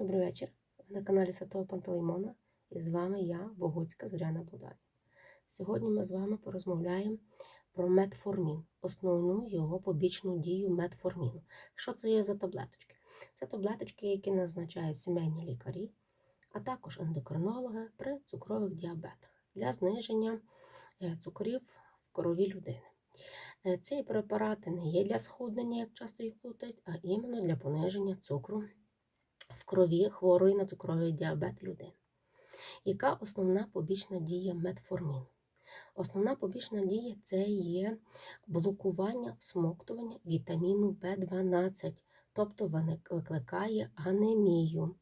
Добрий вечір. Ви на каналі Святого Пантелеймона і з вами я, Богуцька Зоряна Будай. Сьогодні ми з вами порозмовляємо про метформін, основну його побічну дію метформіну. Що це є за таблеточки? Це таблеточки, які назначають сімейні лікарі, а також ендокринологи при цукрових діабетах для зниження е, цукрів в крові людини. Е, Ці препарати не є для схуднення, як часто їх плутають, а іменно для пониження цукру в крові хворої на цукровий діабет людини. Яка основна побічна дія метформіну? Основна побічна дія це є блокування всмоктування вітаміну В12, тобто викликає анемію.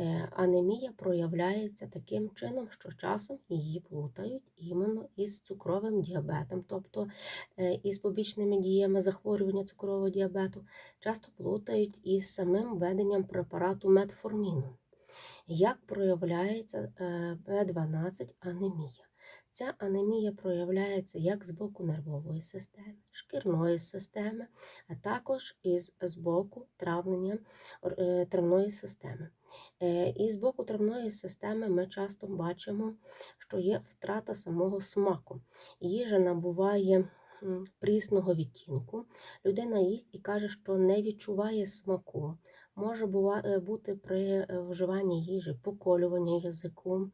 Е, Анемія проявляється таким чином, що часом її плутають іменно із цукровим діабетом, тобто е, із побічними діями захворювання цукрового діабету, часто плутають із самим введенням препарату метформіну. Як проявляється е, В12 анемія? Ця анемія проявляється як з боку нервової системи, шкірної системи, а також із з боку травлення е, травної системи. Е, І з боку травної системи ми часто бачимо, що є втрата самого смаку. Їжа набуває прісного відтінку. Людина їсть і каже, що не відчуває смаку. Може е, бути при е, вживанні їжі поколювання язику,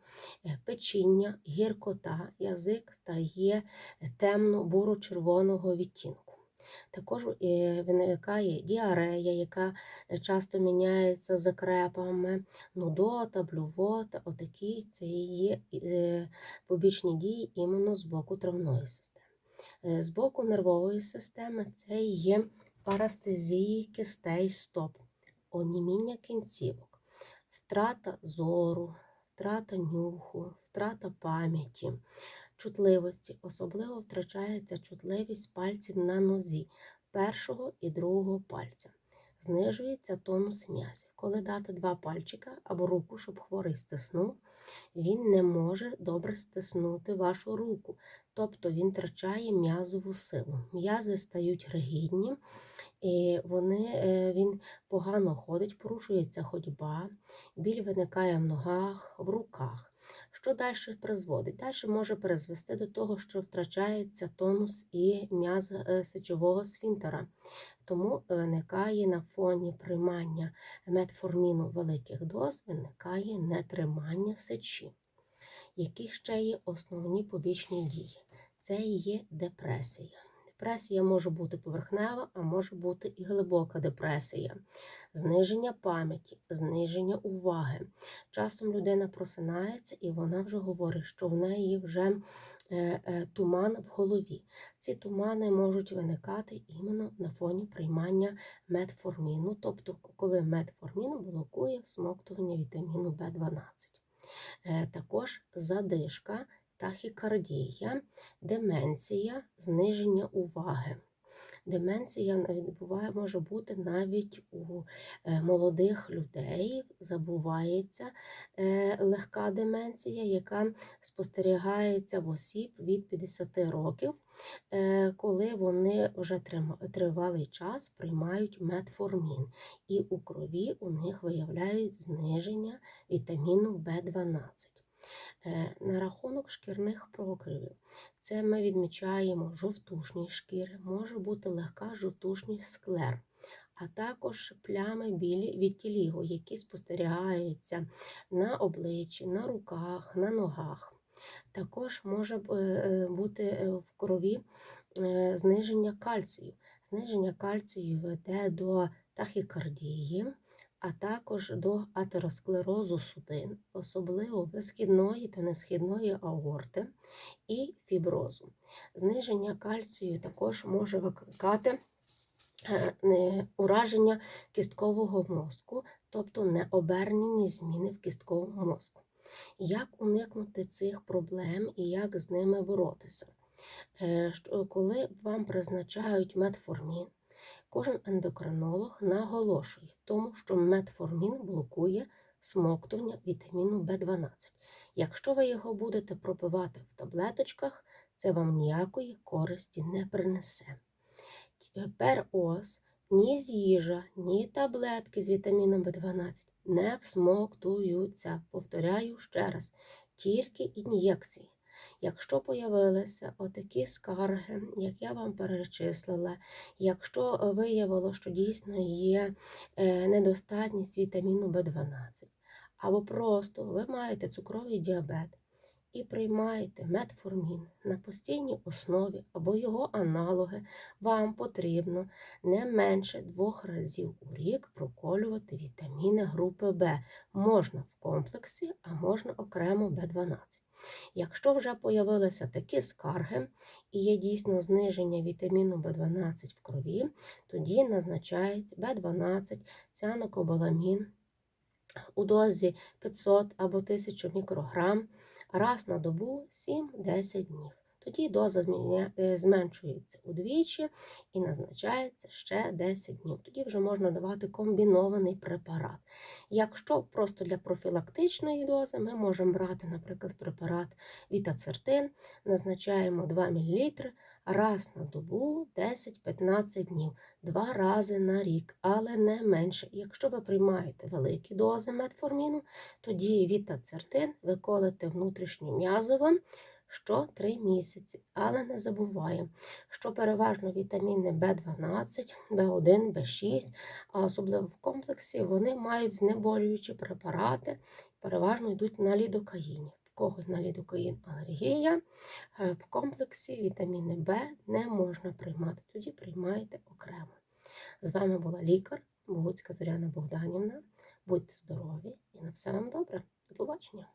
е, печіння, гіркота, язик стає темно-буро-червоного відтінку. Також виникає діарея, яка часто міняється закрепами, нудота, блювота, отакі це є побічні дії іменно з боку травної системи. З боку нервової системи це є парастезії кистей стоп, оніміння кінцівок, втрата зору, втрата нюху, втрата пам'яті, чутливості. Особливо втрачається чутливість пальців на нозі першого і другого пальця. Знижується тонус м'язів. Коли дати два пальчика або руку, щоб хворий стиснув, він не може добре стиснути вашу руку, тобто він втрачає м'язову силу. М'язи стають ригідні, і вони, е, він погано ходить, порушується ходьба, біль виникає в ногах, в руках. Що далі призводить? Далі може призвести до того, що втрачається тонус і м'яз е, сечового сфінктера. Тому виникає на фоні приймання метформіну великих доз, виникає нетримання сечі. Які ще є основні побічні дії? Це є депресія. Депресія може бути поверхнева, а може бути і глибока депресія, зниження пам'яті, зниження уваги. Часом людина просинається і вона вже говорить, що в неї вже е, е, туман в голові. Ці тумани можуть виникати іменно на фоні приймання метформіну, тобто коли метформін блокує всмоктування вітаміну В12. Е, Також задишка, тахікардія, деменція, зниження уваги. Деменція відбуває, може бути навіть у е, молодих людей, забувається е, легка деменція, яка спостерігається в осіб від 50 років, е, коли вони вже тривалий час приймають метформін, і у крові у них виявляють зниження вітаміну В12. Е, На рахунок шкірних покривів. Це ми відмічаємо жовтушні шкіри, може бути легка жовтушність склер, а також плями білі від тілігу, які спостерігаються на обличчі, на руках, на ногах. Також може е, бути е, в крові зниження кальцію. Зниження кальцію веде до тахікардії, а також до атеросклерозу судин, особливо висхідної та несхідної аорти і фіброзу. Зниження кальцію також може викликати е, ураження кісткового мозку, тобто необернені зміни в кістковому мозку. Як уникнути цих проблем і як з ними боротися? Е, Коли вам призначають метформін, кожен ендокринолог наголошує в тому, що метформін блокує смоктування вітаміну В12. Якщо ви його будете пропивати в таблеточках, це вам ніякої користі не принесе. Тепер ось ні з їжа, ні таблетки з вітаміном В12 не всмоктуються. Повторяю ще раз, тільки ін'єкції. Якщо появилися отакі скарги, як я вам перечислила, якщо виявило, що дійсно є е, недостатність вітаміну В12, або просто ви маєте цукровий діабет і приймаєте метформін на постійній основі або його аналоги, вам потрібно не менше двох разів у рік проколювати вітаміни групи В. Можна в комплексі, а можна окремо В12. Якщо вже появилися такі скарги і є дійсно зниження вітаміну В12 в крові, тоді назначають В12, цианокобаламін у дозі 500 або 1000 мікрограм раз на добу 7-10 днів. Тоді доза е, зменшується удвічі і назначається ще 10 днів. Тоді вже можна давати комбінований препарат. Якщо просто для профілактичної дози, ми можемо брати, наприклад, препарат Вітацертин, назначаємо 2 мл раз на добу 10-15 днів, два рази на рік, але не менше. Якщо ви приймаєте великі дози метформіну, тоді Вітацертин ви колите внутрішньом'язово що 3 місяці. Але не забуваємо, що переважно вітаміни В12, В1, В6, а особливо в комплексі, вони мають знеболюючі препарати, переважно йдуть на лідокаїні. В когось на лідокаїн алергія, е, в комплексі вітаміни В не можна приймати, тоді приймаєте окремо. З вами була лікар Богуцька Зоряна Богданівна. Будьте здорові і на все вам добре. До побачення!